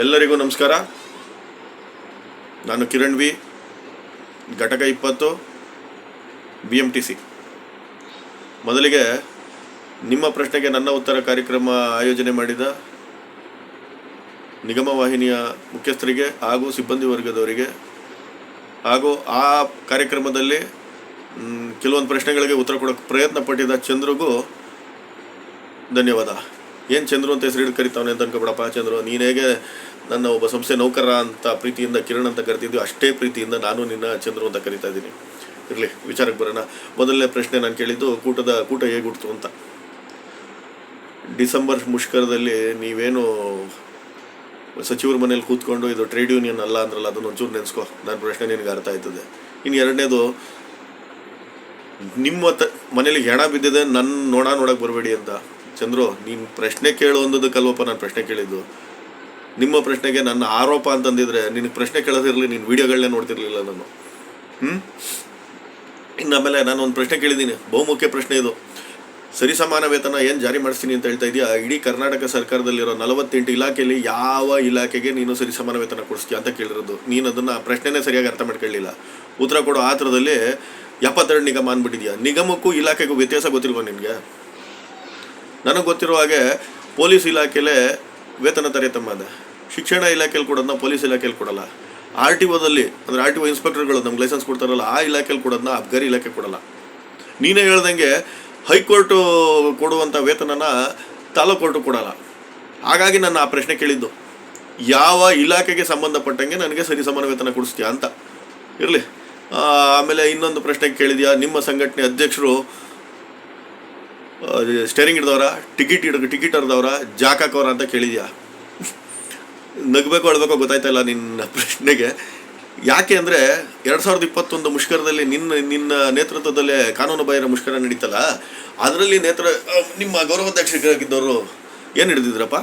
ಎಲ್ಲರಿಗೂ ನಮಸ್ಕಾರ. ನಾನು ಕಿರಣ್ ವಿ, ಘಟಕ ಇಪ್ಪತ್ತು ಬಿ ಎಂ ಟಿ ಸಿ ಮೊದಲಿಗೆ ನಿಮ್ಮ ಪ್ರಶ್ನೆಗೆ ನನ್ನ ಉತ್ತರ ಕಾರ್ಯಕ್ರಮ ಆಯೋಜನೆ ಮಾಡಿದ ನಿಗಮ ವಾಹಿನಿಯ ಮುಖ್ಯಸ್ಥರಿಗೆ ಹಾಗೂ ಸಿಬ್ಬಂದಿ ವರ್ಗದವರಿಗೆ ಹಾಗೂ ಆ ಕಾರ್ಯಕ್ರಮದಲ್ಲಿ ಕೆಲವೊಂದು ಪ್ರಶ್ನೆಗಳಿಗೆ ಉತ್ತರ ಕೊಡೋಕ್ಕೆ ಪ್ರಯತ್ನ ಪಟ್ಟಿದ್ದ ಚಂದ್ರಿಗೂ ಧನ್ಯವಾದ. ಏನು ಚಂದ್ರು ಅಂತ ಹೆಸರು ಹಿಡಿದು ಕರಿತಾವನೆ ಅಂತ ಅನ್ಕೊಬೇಡಪ್ಪ. ಚಂದ್ರು, ನೀನು ಹೇಗೆ ನನ್ನ ಒಬ್ಬ ಸಂಸ್ಥೆ ನೌಕರ ಅಂತ ಪ್ರೀತಿಯಿಂದ, ಕಿರಣ್ ಅಂತ ಕರಿತಿದ್ವಿ ಅಷ್ಟೇ ಪ್ರೀತಿಯಿಂದ ನಾನು ನಿನ್ನ ಚಂದ್ರು ಅಂತ ಕರಿತಾ ಇದ್ದೀನಿ. ಇರಲಿ, ವಿಚಾರಕ್ಕೆ ಬರೋಣ. ಮೊದಲನೇ ಪ್ರಶ್ನೆ ನಾನು ಕೇಳಿದ್ದು, ಕೂಟದ, ಕೂಟ ಹೇಗೆ ಹುಡ್ತು ಅಂತ. ಡಿಸೆಂಬರ್ ಮುಷ್ಕರದಲ್ಲಿ ನೀವೇನು ಸಚಿವರ ಮನೇಲಿ ಕೂತ್ಕೊಂಡು ಇದು ಟ್ರೇಡ್ ಯೂನಿಯನ್ ಅಲ್ಲ ಅಂದ್ರಲ್ಲ, ಅದನ್ನು ಒಂಚೂರು ನೆನೆಸ್ಕೊ. ನನ್ನ ಪ್ರಶ್ನೆ ನಿನಗೆ ಅರ್ಥ ಆಯ್ತದೆ. ಇನ್ನು ಎರಡನೇದು, ನಿಮ್ಮ ತ ಮನೇಲಿ ಹೆಣ ಬಿದ್ದಿದೆ ನನ್ನ ನೋಡ ನೋಡಕ್ಕೆ ಬರಬೇಡಿ ಅಂತ. ಚಂದ್ರು, ನೀನು ಪ್ರಶ್ನೆ ಕೇಳು ಅಂದದಕ್ಕಲ್ವಪ್ಪ ನಾನು ಪ್ರಶ್ನೆ ಕೇಳಿದ್ದು. ನಿಮ್ಮ ಪ್ರಶ್ನೆಗೆ ನನ್ನ ಆರೋಪ ಅಂತಂದಿದ್ರೆ, ನಿನಗೆ ಪ್ರಶ್ನೆ ಕೇಳೋದಿರಲಿ, ನೀನು ವೀಡಿಯೋಗಳನ್ನೇ ನೋಡ್ತಿರ್ಲಿಲ್ಲ ನಾನು. ಹ್ಞೂ ಇನ್ನು ಆಮೇಲೆ ನಾನು ಒಂದು ಪ್ರಶ್ನೆ ಕೇಳಿದ್ದೀನಿ. ಬಹುಮುಖ್ಯ ಪ್ರಶ್ನೆ ಇದು. ಸರಿ ಸಮಾನ ವೇತನ ಏನು ಜಾರಿ ಮಾಡಿಸ್ತೀನಿ ಅಂತ ಹೇಳ್ತಾ ಇದೆಯಾ ಇಡೀ ಕರ್ನಾಟಕ ಸರ್ಕಾರದಲ್ಲಿರೋ ನಲವತ್ತೆಂಟು ಇಲಾಖೆಯಲ್ಲಿ ಯಾವ ಇಲಾಖೆಗೆ ನೀನು ಸರಿ ಸಮಾನ ವೇತನ ಕೊಡಿಸ್ತೀಯ ಅಂತ ಕೇಳಿರೋದು. ನೀನು ಅದನ್ನು ಪ್ರಶ್ನೆನೇ ಸರಿಯಾಗಿ ಅರ್ಥ ಮಾಡ್ಕೊಳ್ಳಿಲ್ಲ. ಉತ್ತರ ಕೊಡೋ ಆತರದಲ್ಲಿ ಎಪ್ಪತ್ತೆರಡು ನಿಗಮ ಅಂದ್ಬಿಟ್ಟಿದ್ಯಾ? ನಿಗಮಕ್ಕೂ ಇಲಾಖೆಗೂ ವ್ಯತ್ಯಾಸ ಗೊತ್ತಿಲ್ವಾ ನಿನಗೆ? ನನಗೆ ಗೊತ್ತಿರೋ ಹಾಗೆ ಪೊಲೀಸ್ ಇಲಾಖೆಲೇ ವೇತನ ಇದೆ ಶಿಕ್ಷಣ ಇಲಾಖೆಯಲ್ಲಿ ಕೊಡೋದನ್ನ ಪೊಲೀಸ್ ಇಲಾಖೆಯಲ್ಲಿ ಕೊಡಲ್ಲ. ಆರ್ ಟಿ ಒದಲ್ಲಿ, ಅಂದರೆ ಆರ್ ಟಿ ಒ ಇನ್ಸ್ಪೆಕ್ಟರ್ಗಳು ನಮ್ಗೆ ಲೈಸೆನ್ಸ್ ಕೊಡ್ತಾರಲ್ಲ, ಆ ಇಲಾಖೆಯಲ್ಲಿ ಕೊಡೋದನ್ನ ಅಬ್ಗಾರಿ ಇಲಾಖೆ ಕೊಡಲ್ಲ. ನೀನೇ ಹೇಳ್ದಂಗೆ ಹೈಕೋರ್ಟು ಕೊಡುವಂಥ ವೇತನನ ತಾಲೂಕು ಕೊಡಲ್ಲ. ಹಾಗಾಗಿ ನಾನು ಆ ಪ್ರಶ್ನೆ ಕೇಳಿದ್ದು, ಯಾವ ಇಲಾಖೆಗೆ ಸಂಬಂಧಪಟ್ಟಂಗೆ ನನಗೆ ಸರಿ ಸಮಾನ ವೇತನ ಕೊಡಿಸ್ತೀಯಾ ಅಂತ. ಇರಲಿ. ಆಮೇಲೆ ಇನ್ನೊಂದು ಪ್ರಶ್ನೆ ಕೇಳಿದ್ಯಾ, ನಿಮ್ಮ ಸಂಘಟನೆ ಅಧ್ಯಕ್ಷರು ಸ್ಟೇರಿಂಗ್ ಹಿಡ್ದವ್ರ ಟಿಕೆಟ್ ಹಿಡ್ ಟಿಕೆಟ್ ಹರಿದವ್ರ ಜಾಕ್ ಹಾಕೋರ ಅಂತ ಕೇಳಿದ್ಯಾ? ನಗಬೇಕು ಅಳ್ಬೇಕೋ ಗೊತ್ತಾಯ್ತಲ್ಲ ನಿನ್ನ ಪ್ರಶ್ನೆಗೆ. ಯಾಕೆ ಅಂದರೆ ಎರಡು ಸಾವಿರದ ಇಪ್ಪತ್ತೊಂದು ಮುಷ್ಕರದಲ್ಲಿ ನಿನ್ನ ನಿನ್ನ ನೇತೃತ್ವದಲ್ಲೇ ಕಾನೂನು ಬಾಹಿರ ಮುಷ್ಕರ ನಡೀತಲ್ಲ, ಅದರಲ್ಲಿ ನೇತೃ ನಿಮ್ಮ ಗೌರವಾಧ್ಯಕ್ಷರಾಗಿದ್ದವರು ಏನು ಹಿಡಿದಿದ್ರಪ್ಪ?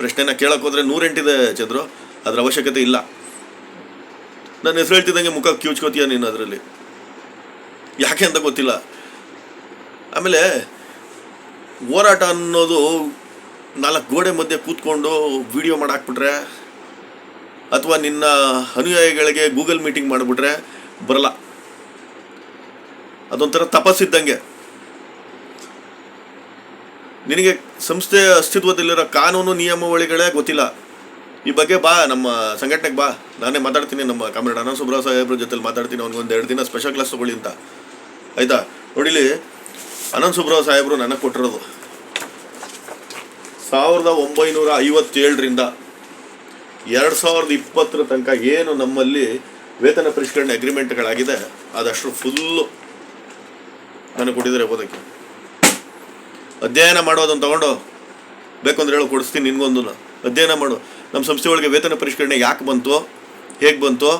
ಪ್ರಶ್ನೆನ ಕೇಳಕ್ಕೆ ಹೋದರೆ ನೂರೆಂಟಿದೆ ಚಂದ್ರು, ಅದರ ಅವಶ್ಯಕತೆ ಇಲ್ಲ. ನನ್ನ ಹೆಸರು ಹೇಳ್ತಿದ್ದಂಗೆ ಮುಖ ಕಿವುಚ್ಕೋತೀಯ ನೀನು ಅದರಲ್ಲಿ? ಯಾಕೆ ಅಂತ ಗೊತ್ತಿಲ್ಲ. ಆಮೇಲೆ ಹೋರಾಟ ಅನ್ನೋದು ನಾಲ್ಕು ಗೋಡೆ ಮಧ್ಯೆ ಕೂತ್ಕೊಂಡು ವಿಡಿಯೋ ಮಾಡಾಕ್ಬಿಟ್ರೆ, ಅಥವಾ ನಿನ್ನ ಅನುಯಾಯಿಗಳಿಗೆ ಗೂಗಲ್ ಮೀಟಿಂಗ್ ಮಾಡಿಬಿಟ್ರೆ ಬರಲ್ಲ. ಅದೊಂಥರ ತಪಸ್ಸಿದ್ದಂಗೆ. ನಿನಗೆ ಸಂಸ್ಥೆ ಅಸ್ತಿತ್ವದಲ್ಲಿರೋ ಕಾನೂನು ನಿಯಮಾವಳಿಗಳೇ ಗೊತ್ತಿಲ್ಲ. ಈ ಬಗ್ಗೆ ಬಾ, ನಮ್ಮ ಸಂಘಟನೆಗೆ ಬಾ. ನಾನೇ ಮಾತಾಡ್ತೀನಿ, ನಮ್ಮ ಕಾಮ್ರೇಡ್ ಅನಂತ ಸುಬ್ರಾವ್ ಸಾಹೇಬ್ರ ಜೊತೆಲಿ ಮಾತಾಡ್ತೀನಿ ಅವ್ನಿಗೆ ಎರಡು ದಿನ ಸ್ಪೆಷಲ್ ಕ್ಲಾಸ್ ತೊಗೊಳ್ಳಿ ಅಂತ. ಆಯಿತಾ? ನೋಡಿಲಿ ಅನಂತ ಸುಬ್ರಾವ್ ಸಾಹೇಬರು ನನಗೆ ಕೊಟ್ಟಿರೋದು. ಸಾವಿರದ ಒಂಬೈನೂರ ಐವತ್ತೇಳರಿಂದ ಎರಡು ಸಾವಿರದ ಇಪ್ಪತ್ತರ ತನಕ ಏನು ನಮ್ಮಲ್ಲಿ ವೇತನ ಪರಿಷ್ಕರಣೆ ಅಗ್ರಿಮೆಂಟ್ಗಳಾಗಿದೆ ಅದಷ್ಟು ಫುಲ್ಲು ನನಗೆ ಕೊಟ್ಟಿದ್ದಾರೆ ಓದೋಕ್ಕೆ. ಅಧ್ಯಯನ ಮಾಡೋದನ್ನು ತಗೊಂಡು ಬೇಕು ಅಂದ್ರೆ ಹೇಳೋ, ಕೊಡಿಸ್ತೀನಿ ನಿನ್ಗೊಂದು ಅಧ್ಯಯನ ಮಾಡು. ನಮ್ಮ ಸಂಸ್ಥೆ ಒಳಗೆ ವೇತನ ಪರಿಷ್ಕರಣೆ ಯಾಕೆ ಬಂತು, ಹೇಗೆ ಬಂತು?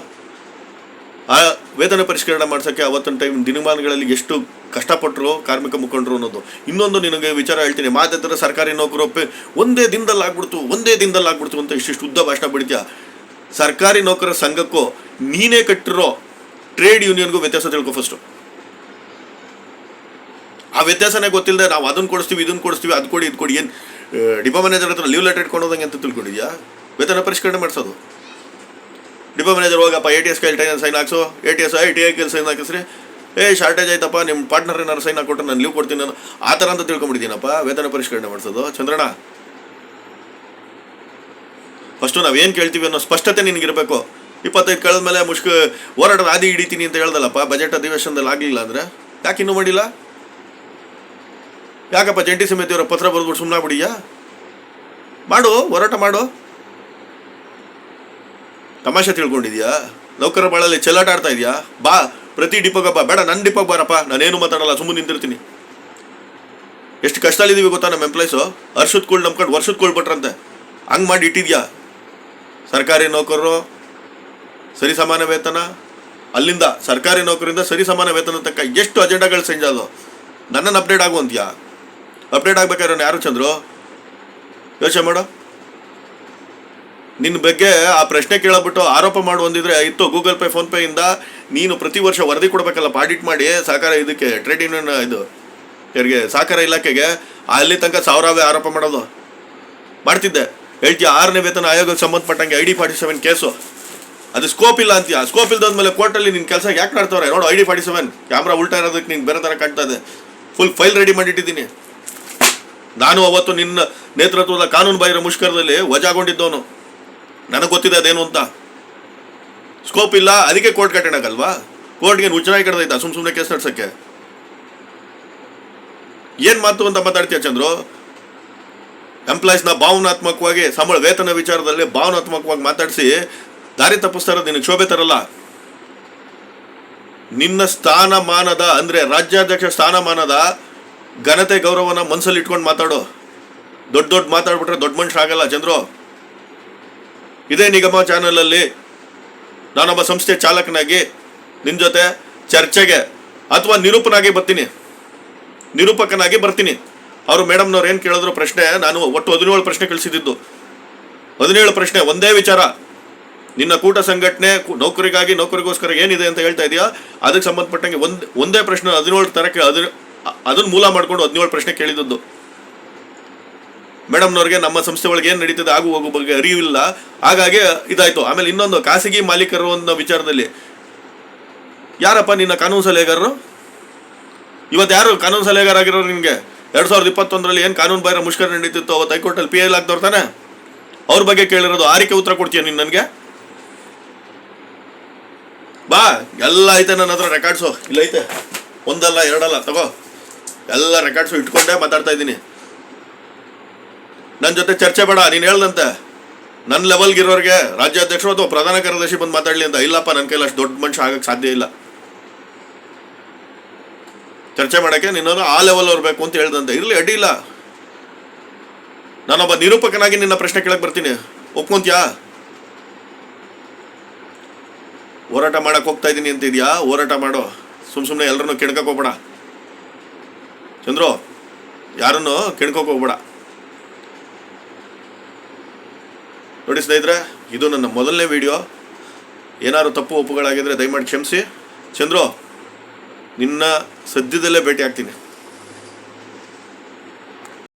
ಆ ವೇತನ ಪರಿಷ್ಕರಣೆ ಮಾಡ್ಸೋಕ್ಕೆ ಅವತ್ತಿನ ಟೈಮ್ ದಿನಮಾನಗಳಲ್ಲಿ ಎಷ್ಟು ಕಷ್ಟಪಟ್ಟರು ಕಾರ್ಮಿಕ ಮುಖಂಡರು ಅನ್ನೋದು. ಇನ್ನೊಂದು ನಿನಗೆ ವಿಚಾರ ಹೇಳ್ತೀನಿ. ಮಾತಾಡ್ತಾರೆ ಸರ್ಕಾರಿ ನೌಕರು ಒಂದೇ ದಿನದಲ್ಲಿ ಆಗ್ಬಿಡ್ತು ಒಂದೇ ದಿನದಲ್ಲಿ ಆಗ್ಬಿಡ್ತು ಅಂತ ಇಷ್ಟಿಷ್ಟು ಉದ್ದ ಭಾಷಣ ಬಿಡ್ತೀಯ? ಸರ್ಕಾರಿ ನೌಕರರ ಸಂಘಕ್ಕೂ ನೀನೇ ಕಟ್ಟಿರೋ ಟ್ರೇಡ್ ಯೂನಿಯನ್ಗೂ ವ್ಯತ್ಯಾಸ ತಿಳ್ಕೊ ಫಸ್ಟು ಆ ವ್ಯತ್ಯಾಸನೇ ಗೊತ್ತಿಲ್ಲದೆ ನಾವು ಅದನ್ನು ಕೊಡಿಸ್ತೀವಿ, ಇದನ್ನು ಕೊಡಿಸ್ತೀವಿ, ಅದು ಕೊಡಿ, ಇದು ಕೊಡಿ. ಏನು ಡಿಪೋ ಮ್ಯಾನೇಜರ್ ಹತ್ರ ಲೀವ್ ಲೆಟರ್ ಇಟ್ಕೊಂಡೋದಂಗೆ ಅಂತ ತಿಳ್ಕೊಂಡಿದ್ಯಾ? ವೇತನ ಪರಿಷ್ಕರಣೆ ಮಾಡಿಸೋದು. ಡಿಪೋ ಮ್ಯಾನೇಜರ್ ಹೋಗಪ್ಪ ಎ ಟಿ ಎಸ್ ಕೈಲಿ ಸೈನ್ ಹಾಕ್ಸು A T S I T I ಕೈಲಿ ಸೈನ್ ಹಾಕಿಸ್ರಿ. ಏ ಶಾರ್ಟೇಜ್ ಆಯ್ತಪ್ಪ ನಿಮ್ಮ ಪಾರ್ಟ್ನರ್ ಏನಾರು ಸೈನ್ ಹಾಕೊಟ್ರೆ ನಾನು ಲೀವ್ ಕೊಡ್ತೀನಿ ನಾನು. ಆ ಥರ ಅಂತ ತಿಳ್ಕೊಂಬಿಡ್ತೀನಪ್ಪ ವೇತನ ಪರಿಷ್ಕರಣೆ ಮಾಡಿಸೋದು. ಚಂದ್ರಣ್ಣ. ಫಸ್ಟು ನಾವೇನು ಕೇಳ್ತೀವಿ ಅನ್ನೋ ಸ್ಪಷ್ಟತೆ ನಿನಗಿರಬೇಕು. ಇಪ್ಪತ್ತೈದು ಕಳೆದ ಮೇಲೆ ಮುಷ್ಕ, ಹೋರಾಟದ ಆದಿ ಹಿಡಿತೀನಿ ಅಂತ ಹೇಳ್ದಲ್ಲಪ್ಪ ಬಜೆಟ್ ಅಧಿವೇಶನದಲ್ಲಿ ಆಗಲಿಲ್ಲ ಅಂದರೆ? ಯಾಕೆ ಇನ್ನೂ ಮಾಡಿಲ್ಲ? ಯಾಕಪ್ಪ ಜಂಟಿ ಸಮಿತಿಯವರ ಪತ್ರ ಬರೆದ್ಬಿಟ್ಟು ಸುಮ್ಮನೆ ಬಿಡಿಯಾ ಮಾಡು, ಹೋರಾಟ ಮಾಡು. ತಮಾಷೆ ತಿಳ್ಕೊಂಡಿದ್ಯಾ? ನೌಕರ ಬಾಳಲ್ಲಿ ಚೆಲ್ಲಾಟ ಆಡ್ತಾ ಇದೆಯಾ? ಬಾ. ಪ್ರತಿ ಡಿಪೋಗಪ್ಪ ಬೇಡ ನನ್ನ ಡಿಪೋಗೆ ಬಾರಪ್ಪ, ನಾನೇನು ಮಾತಾಡಲ್ಲ ಸುಮ್ಮನೆ ನಿಂತಿರ್ತೀನಿ. ಎಷ್ಟು ಕಷ್ಟದಲ್ಲಿದ್ದೀವಿ ಗೊತ್ತಾ ನಮ್ಮ ಎಂಪ್ಲಾಯ್ಸು ವರ್ಷದ ನಂಬ್ಕೊಂಡು, ವರ್ಷದ ಕೊಳ್ಬಿಟ್ರಂತೆ ಹಂಗೆ ಮಾಡಿ ಇಟ್ಟಿದ್ಯಾ? ಸರ್ಕಾರಿ ನೌಕರರು, ಸರಿ ಸಮಾನ ವೇತನ. ಅಲ್ಲಿಂದ ಸರ್ಕಾರಿ ನೌಕರಿಂದ ಸರಿ ಸಮಾನ ವೇತನ ತನಕ ಎಷ್ಟು ಅಜೆಂಡಾಗಳು ಸಂಜಾದು. ನನ್ನನ್ನು ಅಪ್ಡೇಟ್ ಆಗುವಂತ್ಯಾ? ಅಪ್ಡೇಟ್ ಆಗ್ಬೇಕಾದ್ರೆ ಯಾರು ಚಂದ್ರು? ಯೋಚನೆ ಮಾಡು. ನಿನ್ನ ಬಗ್ಗೆ ಆ ಪ್ರಶ್ನೆ ಕೇಳಬಿಟ್ಟು ಆರೋಪ ಮಾಡು ಒಂದಿದ್ರೆ ಇತ್ತು ಗೂಗಲ್ ಪೇ ಇಂದ ನೀನು ಪ್ರತಿ ವರ್ಷ ವರದಿ ಕೊಡಬೇಕಲ್ಲ ಆಡಿಟ್ ಮಾಡಿ, ಸಹಕಾರ ಇದಕ್ಕೆ, ಟ್ರೇಡ್ ಯೂನಿಯನ್ ಇದು, ಯಾರಿಗೆ, ಸಹಕಾರ ಇಲಾಖೆಗೆ, ಅಲ್ಲಿ ತನಕ ಸಾವಿರಾವೇ ಆರೋಪ ಮಾಡೋದು. ಮಾಡ್ತಿದ್ದೆ. ಹೇಳ್ತೀಯ, ಆರನೇ ವೇತನ ಆಯೋಗಕ್ಕೆ ಸಂಬಂಧಪಟ್ಟಂಗೆ I D forty seven case. ಅದು ಸ್ಕೋಪ್ ಇಲ್ಲ ಅಂತೀಯ. ಸ್ಕೋಪ್ ಇಲ್ದಾದ್ಮೇಲೆ ಕೋರ್ಟಲ್ಲಿ ನಿನ್ನ ಕೆಲಸ ಯಾಕೆ ಮಾಡ್ತಾವ್ರೆ? ನೋಡು, I D forty seven. Camera ಉಲ್ಟಾ ಇರೋದಕ್ಕೆ ನೀನು ಬೇರೆ ಥರ ಕಾಣ್ತಾ ಇದೆ. ಫುಲ್ ಫೈಲ್ ರೆಡಿ ಮಾಡಿಟ್ಟಿದ್ದೀನಿ. ನಾನು ಅವತ್ತು ನಿನ್ನ ನೇತೃತ್ವದ ಕಾನೂನು ಬಾಹಿರ ಮುಷ್ಕರದಲ್ಲಿ ವಜಾಗೊಂಡಿದ್ದವನು. ನನಗೆ ಗೊತ್ತಿದೆ ಅದೇನು ಅಂತ. ಸ್ಕೋಪ್ ಇಲ್ಲ, ಅದಕ್ಕೆ ಕೋರ್ಟ್ ಕಟ್ಟಣಕ್ಕಲ್ವಾ? ಕೋರ್ಟ್ಗೆ ಉಚ್ಚರಾಯಿ ಕಡ್ದೈತಾ ಸುಮ್ ಸುಮ್ಮನೆ ಕೇಸ್ ನಡ್ಸಕ್ಕೆ? ಏನ್ ಮಾತು ಅಂತ ಮಾತಾಡ್ತೀಯ ಚಂದ್ರು? ಎಂಪ್ಲಾಯೀಸ್ನ ಭಾವನಾತ್ಮಕವಾಗಿ, ಸಂಬಳ ವೇತನ ವಿಚಾರದಲ್ಲಿ ಭಾವನಾತ್ಮಕವಾಗಿ ಮಾತಾಡಿಸಿ, ದಾರಿ ತಪ್ಪಿಸ್ತಾ ಇರೋದು ನಿನಗೆ ಶೋಭೆ ತರಲ್ಲ? ನಿನ್ನ ಸ್ಥಾನಮಾನದ, ಅಂದ್ರೆ ರಾಜ್ಯಾಧ್ಯಕ್ಷ ಸ್ಥಾನಮಾನದ ಘನತೆ ಗೌರವನ ಮನಸ್ಸಲ್ಲಿ ಇಟ್ಕೊಂಡು ಮಾತಾಡು. ದೊಡ್ಡ ದೊಡ್ಡ ಮಾತಾಡ್ಬಿಟ್ರೆ ದೊಡ್ಡ ಮನುಷ್ಯ ಆಗಲ್ಲ ಚಂದ್ರು. ಇದೇ ನಿಗಮ ಚಾನಲಲ್ಲಿ ನಾನೊಬ್ಬ ಸಂಸ್ಥೆ ಚಾಲಕನಾಗಿ ನಿನ್ನ ಜೊತೆ ಚರ್ಚೆಗೆ ಅಥವಾ ನಿರೂಪನಾಗಿ ಬರ್ತೀನಿ. ನಿರೂಪಕನಾಗಿ ಬರ್ತೀನಿ. ಅವರು ಮೇಡಮ್ನವ್ರು ಏನು ಕೇಳಿದ್ರು ಪ್ರಶ್ನೆ, ನಾನು ಒಟ್ಟು ಹದಿನೇಳು ಪ್ರಶ್ನೆ ಕಳಿಸಿದ್ದು. ಹದಿನೇಳು ಪ್ರಶ್ನೆ, ಒಂದೇ ವಿಚಾರ. ನಿನ್ನ ಕೂಟ ಸಂಘಟನೆ ನೌಕರಿಗಾಗಿ, ನೌಕರಿಗೋಸ್ಕರ ಏನಿದೆ ಅಂತ ಹೇಳ್ತಾ ಇದೆಯಾ? ಅದಕ್ಕೆ ಸಂಬಂಧಪಟ್ಟಂಗೆ ಒಂದು ಒಂದೇ ಪ್ರಶ್ನೆ ಹದಿನೇಳು ತರಕ್ಕೆ ಅದ್ರ ಅದನ್ನು ಮೂಲ ಮಾಡ್ಕೊಂಡು ಹದಿನೇಳು ಪ್ರಶ್ನೆ ಕೇಳಿದ್ದದ್ದು. ಮೇಡಮ್ನವ್ರಿಗೆ ನಮ್ಮ ಸಂಸ್ಥೆ ಒಳಗೆ ಏನು ನಡೀತದೆ ಆಗು ಹೋಗೋ ಬಗ್ಗೆ ಅರಿವಿಲ್ಲ. ಹಾಗಾಗಿ ಇದಾಯಿತು. ಆಮೇಲೆ ಇನ್ನೊಂದು ಖಾಸಗಿ ಮಾಲೀಕರು ಅನ್ನೋ ವಿಚಾರದಲ್ಲಿ. ಯಾರಪ್ಪ ನಿನ್ನ ಕಾನೂನು ಸಲಹೆಗಾರರು? ಇವತ್ತು ಯಾರು ಕಾನೂನು ಸಲಹೆಗಾರ ಆಗಿರೋರು ನಿಮಗೆ ಎರಡು ಸಾವಿರದ ಇಪ್ಪತ್ತೊಂದರಲ್ಲಿ ಏನು ಕಾನೂನು ಬಾಹಿರ ಮುಷ್ಕರ ನಡೀತಿತ್ತು ಅವತ್ತು ಹೈಕೋರ್ಟಲ್ಲಿ ಪಿ ಎಲ್ ಆಗ್ದವ್ರು ತಾನೆ? ಅವ್ರ ಬಗ್ಗೆ ಕೇಳಿರೋದು ಆರಿಕೆ ಉತ್ತರ ಕೊಡ್ತೀಯ ನೀನು ನನಗೆ? ಬಾ, ಎಲ್ಲ ಐತೆ ನನ್ನ ಹತ್ರ ರೆಕಾರ್ಡ್ಸು ಇಲ್ಲೈತೆ ಒಂದಲ್ಲ, ಎರಡಲ್ಲ, ತಗೋ. ಎಲ್ಲ ರೆಕಾರ್ಡ್ಸು ಇಟ್ಕೊಂಡೇ ಮಾತಾಡ್ತಾ ಇದ್ದೀನಿ. ನನ್ನ ಜೊತೆ ಚರ್ಚೆ ಬೇಡ, ನೀನು ಹೇಳ್ದಂತೆ. ನನ್ನ ಲೆವೆಲ್ಗಿರೋರಿಗೆ ರಾಜ್ಯಾಧ್ಯಕ್ಷರು ಅಥವಾ ಪ್ರಧಾನ ಕಾರ್ಯದರ್ಶಿ ಬಂದು ಮಾತಾಡಲಿ ಅಂತ. ಇಲ್ಲಪ್ಪ ನನ್ನ ಕೈಲಿ ಅಷ್ಟು ದೊಡ್ಡ ಮನುಷ್ಯ ಆಗಕ್ಕೆ ಸಾಧ್ಯ ಇಲ್ಲ. ಚರ್ಚೆ ಮಾಡೋಕ್ಕೆ ನಿನ್ನನ್ನು ಆ ಲೆವೆಲ್ ಬರಬೇಕು ಬೇಕು ಅಂತ ಹೇಳ್ದಂತೆ. ಇರಲಿ, ಅಡ್ಡಿ ಇಲ್ಲ. ನಾನೊಬ್ಬ ನಿರೂಪಕನಾಗಿ ನಿನ್ನ ಪ್ರಶ್ನೆ ಕೇಳಕ್ಕೆ ಬರ್ತೀನಿ. ಒಪ್ಕೊಂತ್ಯಾ? ಹೋರಾಟ ಮಾಡಕ್ಕೆ ಹೋಗ್ತಾ ಇದ್ದೀನಿ ಅಂತಿದ್ಯಾ? ಹೋರಾಟ ಮಾಡು. ಸುಮ್ ಸುಮ್ಮನೆ ಎಲ್ಲರನ್ನು ಕೆಣ್ಕೋಬೇಡ ಚಂದ್ರು, ಯಾರನ್ನು ಕೆಣ್ಕೋಕ್ ಹೋಗ್ಬೇಡ. ನೋಡಿ ಸ್ನೇಹಿತರೆ, ಇದು ನನ್ನ ಮೊದಲನೇ ವಿಡಿಯೋ ಏನಾದ್ರು ತಪ್ಪು ಒಪ್ಪುಗಳಾಗಿದ್ರೆ ದಯಮಾಡಿ ಕ್ಷಮಿಸಿ. ಚಂದ್ರು, ನಿನ್ನ ಸದ್ಯದಲ್ಲೇ ಭೇಟಿ ಆಗ್ತೀನಿ.